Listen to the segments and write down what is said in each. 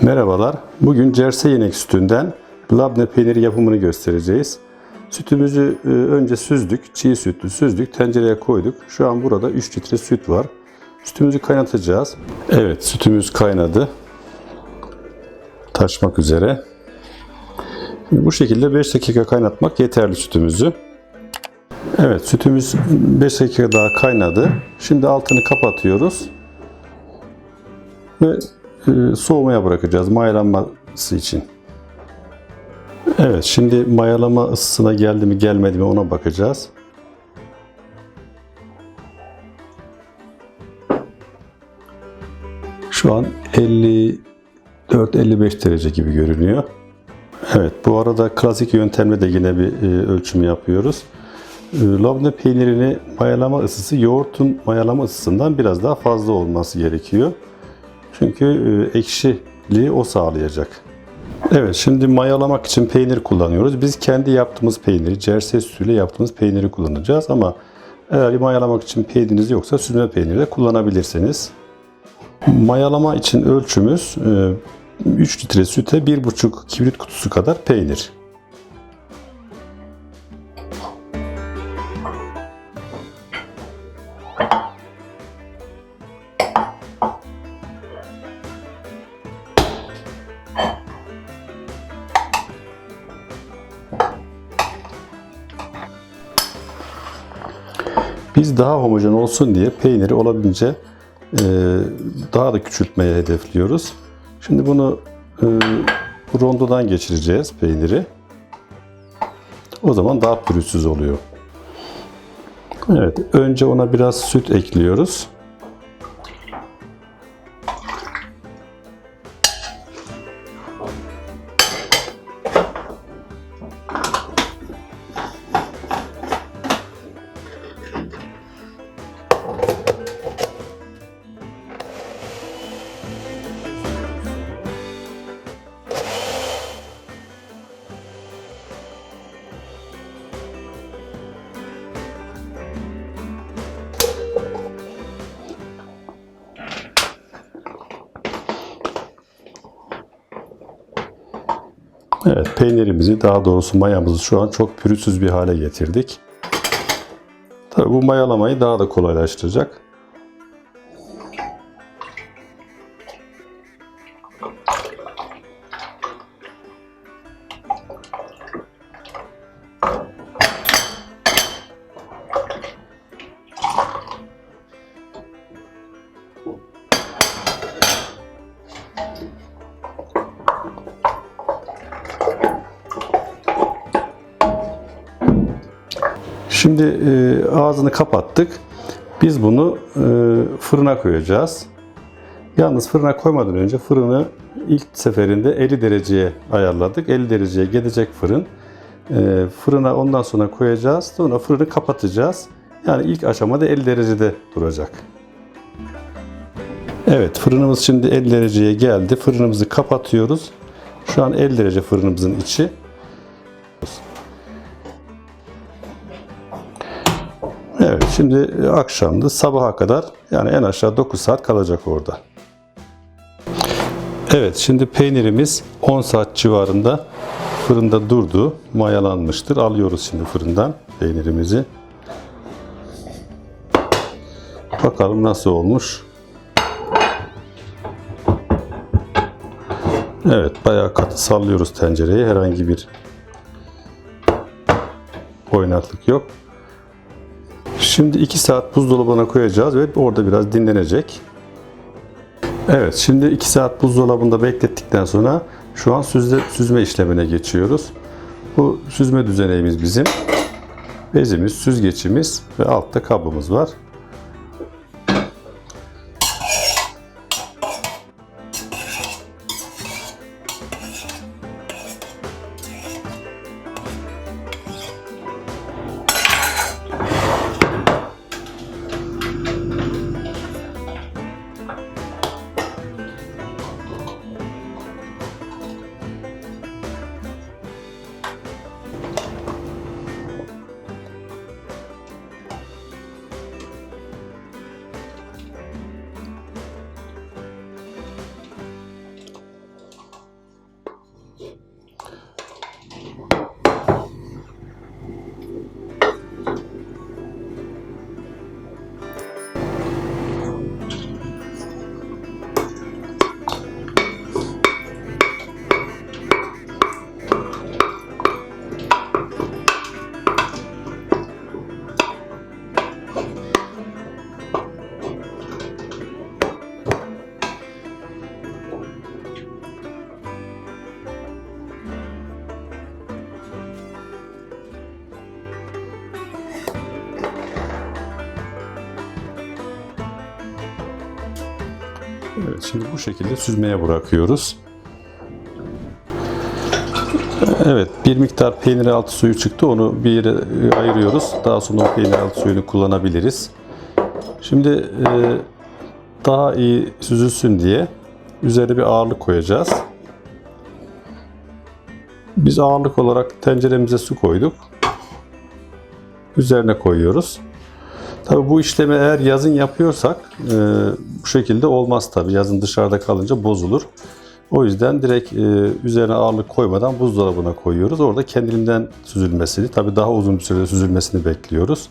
Merhabalar. Bugün cerse yenek sütünden labne peyniri yapımını göstereceğiz. Sütümüzü e, önce süzdük, çiğ sütlü süzdük, tencereye koyduk. Şu an burada 3 litre süt var. Sütümüzü kaynatacağız. Evet, sütümüz kaynadı. Taşmak üzere. Bu şekilde 5 dakika kaynatmak yeterli sütümüzü. Evet, sütümüz 5 dakika daha kaynadı. Şimdi altını kapatıyoruz ve soğumaya bırakacağız mayalanması için. Evet şimdi mayalama ısısına geldi mi gelmedi mi ona bakacağız. Şu an 54-55 derece gibi görünüyor. Evet bu arada klasik yöntemle de yine bir e, ölçüm yapıyoruz. E, labne peynirini mayalama ısısı yoğurtun mayalama ısısından biraz daha fazla olması gerekiyor. Çünkü e, ekşiliği o sağlayacak. Evet şimdi mayalamak için peynir kullanıyoruz. Biz kendi yaptığımız peyniri, cerse sütüyle yaptığımız peyniri kullanacağız ama eğer mayalamak için peyniriniz yoksa süzme peyniri de kullanabilirsiniz. Mayalama için ölçümüz e, 3 litre süte 1,5 kibrit kutusu kadar peynir. Biz daha homojen olsun diye peyniri olabildiğince e, daha da küçültmeye hedefliyoruz. Şimdi bunu e, bu rondodan geçireceğiz peyniri. O zaman daha pürüzsüz oluyor. Evet, önce ona biraz süt ekliyoruz. Evet, peynirimizi daha doğrusu mayamızı şu an çok pürüzsüz bir hale getirdik. Tabii bu mayalamayı daha da kolaylaştıracak. Şimdi e, ağzını kapattık. Biz bunu e, fırına koyacağız. Yalnız fırına koymadan önce fırını ilk seferinde 50 dereceye ayarladık. 50 dereceye gelecek fırın. E, fırına ondan sonra koyacağız. Sonra fırını kapatacağız. Yani ilk aşamada 50 derecede duracak. Evet fırınımız şimdi 50 dereceye geldi. Fırınımızı kapatıyoruz. Şu an 50 derece fırınımızın içi. Şimdi akşamdı sabaha kadar yani en aşağı 9 saat kalacak orada. Evet şimdi peynirimiz 10 saat civarında fırında durdu. Mayalanmıştır. Alıyoruz şimdi fırından peynirimizi. Bakalım nasıl olmuş. Evet bayağı katı sallıyoruz tencereyi. Herhangi bir oynaklık yok. Şimdi 2 saat buzdolabına koyacağız ve orada biraz dinlenecek. Evet, şimdi 2 saat buzdolabında beklettikten sonra şu an süzme, süzme işlemine geçiyoruz. Bu süzme düzeneğimiz bizim. Bezimiz, süzgeçimiz ve altta kabımız var. Şimdi bu şekilde süzmeye bırakıyoruz. Evet bir miktar peynir altı suyu çıktı. Onu bir yere e, ayırıyoruz. Daha sonra o peynir altı suyunu kullanabiliriz. Şimdi e, daha iyi süzülsün diye üzerine bir ağırlık koyacağız. Biz ağırlık olarak tenceremize su koyduk. Üzerine koyuyoruz. Tabii bu işlemi eğer yazın yapıyorsak e, bu şekilde olmaz tabii. Yazın dışarıda kalınca bozulur. O yüzden direkt e, üzerine ağırlık koymadan buzdolabına koyuyoruz. Orada kendiliğinden süzülmesini, tabii daha uzun bir sürede süzülmesini bekliyoruz.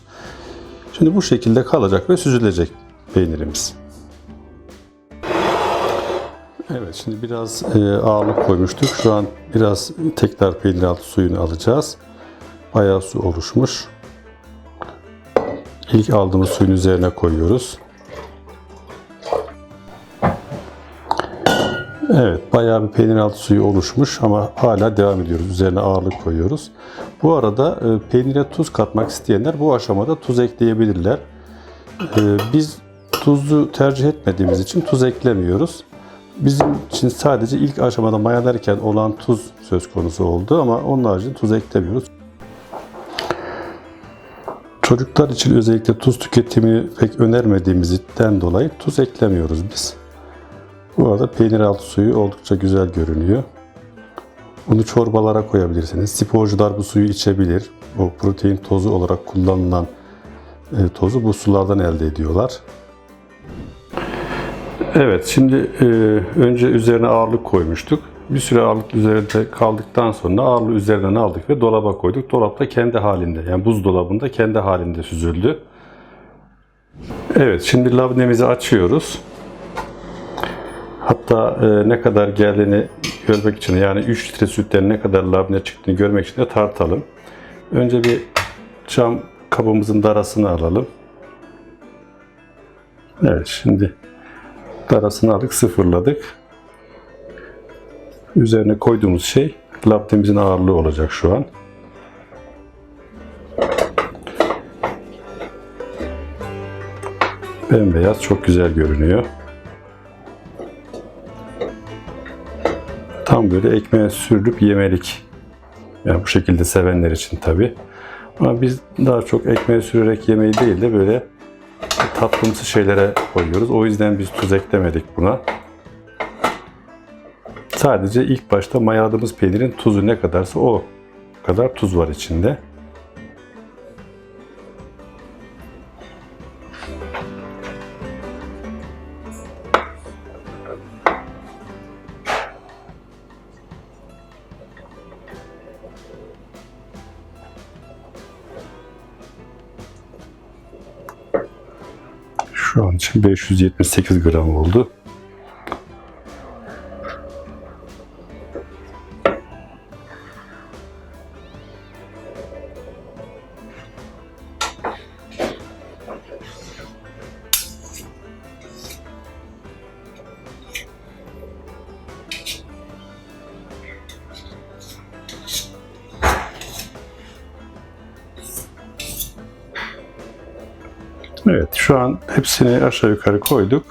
Şimdi bu şekilde kalacak ve süzülecek peynirimiz. Evet şimdi biraz e, ağırlık koymuştuk. Şu an biraz tekrar peynir altı suyunu alacağız. Bayağı su oluşmuş. İlk aldığımız suyun üzerine koyuyoruz. Evet, bayağı bir peynir altı suyu oluşmuş ama hala devam ediyoruz. Üzerine ağırlık koyuyoruz. Bu arada e, peynire tuz katmak isteyenler bu aşamada tuz ekleyebilirler. E, Biz tuzlu tercih etmediğimiz için tuz eklemiyoruz. Bizim için sadece ilk aşamada mayalarken olan tuz söz konusu oldu ama onun haricinde tuz eklemiyoruz. Çocuklar için özellikle tuz tüketimini pek önermediğimizden dolayı tuz eklemiyoruz biz. Bu arada peynir altı suyu oldukça güzel görünüyor. Bunu çorbalara koyabilirsiniz. Sporcular bu suyu içebilir. O protein tozu olarak kullanılan e, tozu bu sulardan elde ediyorlar. Evet, şimdi e, önce üzerine ağırlık koymuştuk. Bir süre ağırlık üzerinde kaldıktan sonra ağırlığı üzerinden aldık ve dolaba koyduk. Dolapta kendi halinde, yani buzdolabında kendi halinde süzüldü. Evet, şimdi labnemizi açıyoruz. Hatta e, ne kadar geldiğini görmek için yani 3 litre sütten ne kadar labne çıktığını görmek için de tartalım. Önce bir cam kabımızın darasını alalım. Evet şimdi darasını aldık sıfırladık. Üzerine koyduğumuz şey labnemizin ağırlığı olacak şu an. Bembeyaz çok güzel görünüyor. Tam böyle ekmeğe sürülüp yemelik. Yani bu şekilde sevenler için tabi. Ama biz daha çok ekmeğe sürerek yemeği değil de böyle tatlımsı şeylere koyuyoruz. O yüzden biz tuz eklemedik buna. Sadece ilk başta mayaladığımız peynirin tuzu ne kadarsa o kadar tuz var içinde. Şu an için 578 gram oldu. Evet şu an hepsini aşağı yukarı koyduk.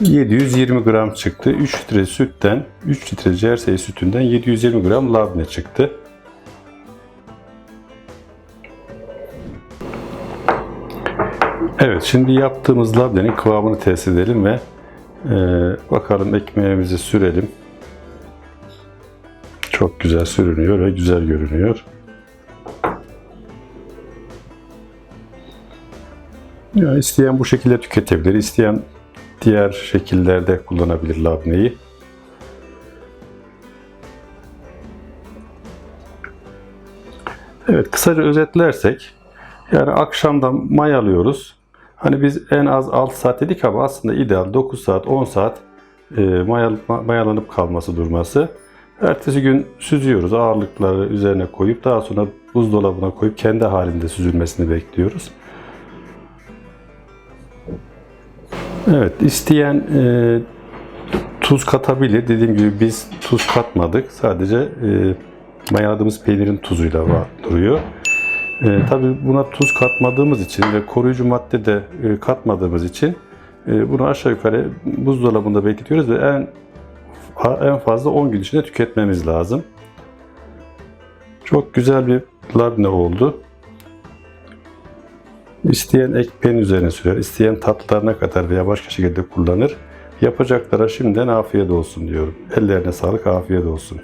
720 gram çıktı. 3 litre sütten, 3 litre cersey sütünden 720 gram labne çıktı. Evet şimdi yaptığımız labnenin kıvamını test edelim ve e, bakalım ekmeğimizi sürelim. Çok güzel sürünüyor ve güzel görünüyor. Ya isteyen bu şekilde tüketebilir, isteyen diğer şekillerde kullanabilir labneyi. Evet, kısaca özetlersek, yani akşamdan mayalıyoruz. Hani biz en az 6 saat dedik ama aslında ideal 9 saat, 10 saat e, mayal- ma- mayalanıp kalması durması. Ertesi gün süzüyoruz, ağırlıkları üzerine koyup daha sonra buzdolabına koyup kendi halinde süzülmesini bekliyoruz. Evet, isteyen e, tuz katabilir. Dediğim gibi biz tuz katmadık. Sadece e, mayaladığımız peynirin tuzuyla var, duruyor. E, tabii buna tuz katmadığımız için ve koruyucu madde de e, katmadığımız için E, Bunu aşağı yukarı buzdolabında bekletiyoruz ve en en fazla 10 gün içinde tüketmemiz lazım. Çok güzel bir labne oldu. İsteyen ekmeğin üzerine sürer, isteyen tatlılarına kadar veya başka şekilde kullanır. Yapacaklara şimdiden afiyet olsun diyorum. Ellerine sağlık, afiyet olsun.